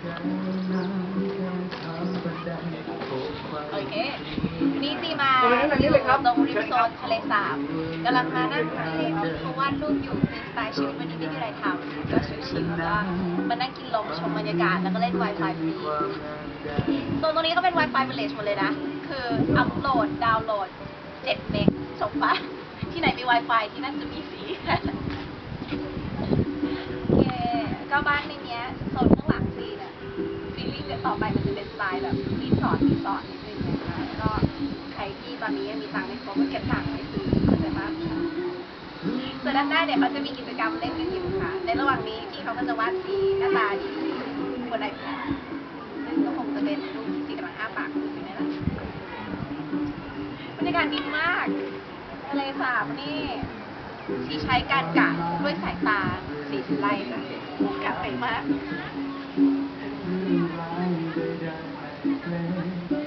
โอเควันนี้ตีมาอยู่ตรงริมโซนทะเลสาบกำลังมานั่งทะเลเขาวาดรูปอยู่เป็นสไตล์ชีวิตวันนี้ไม่มีอะไรทำก็ชิวๆแล้วก็มานั่งกินลมชมบรรยากาศแล้วก็เล่น Wi-Fi ฟรีโซนตรงนี้ก็เป็น Wi-Fi Village หมดเลยนะ คืออัพโหลด ดาวน์โหลด7เมกจบปะที่ไหนมี Wi-Fi ที่นั่นจะมีฟรี โอเคก็บ้านในเนี้ยโซนข้างหลังซีเนี่ยซีรีส์เดี๋ยว ต่อไปมันจะเป็นสไตล์แบบรีสอร์ทรีสอร์ทนิดนึงนะคะแล้วก็ใครที่ตอนนี้ยังมีตังค์ไม่ครบก็เก็บตังค์ไว้ซื้อเข้าใจปะส่วนด้านหน้าเนี่ยเขาจะมีกิจกรรมเล่นกันอยู่ค่ะ ในระหว่างนี้พี่เขาก็จะวาดสีหน้าตาดีบนไอแพดซึ่งก็คงจะเป็นรูปสีกำลังอ้าปากอยู่นี่แหละบรรยากาศดีมากทะเลสาบนี่ที่ใช้การกะด้วยสายตาสีสไลค่ะกะไปมาก place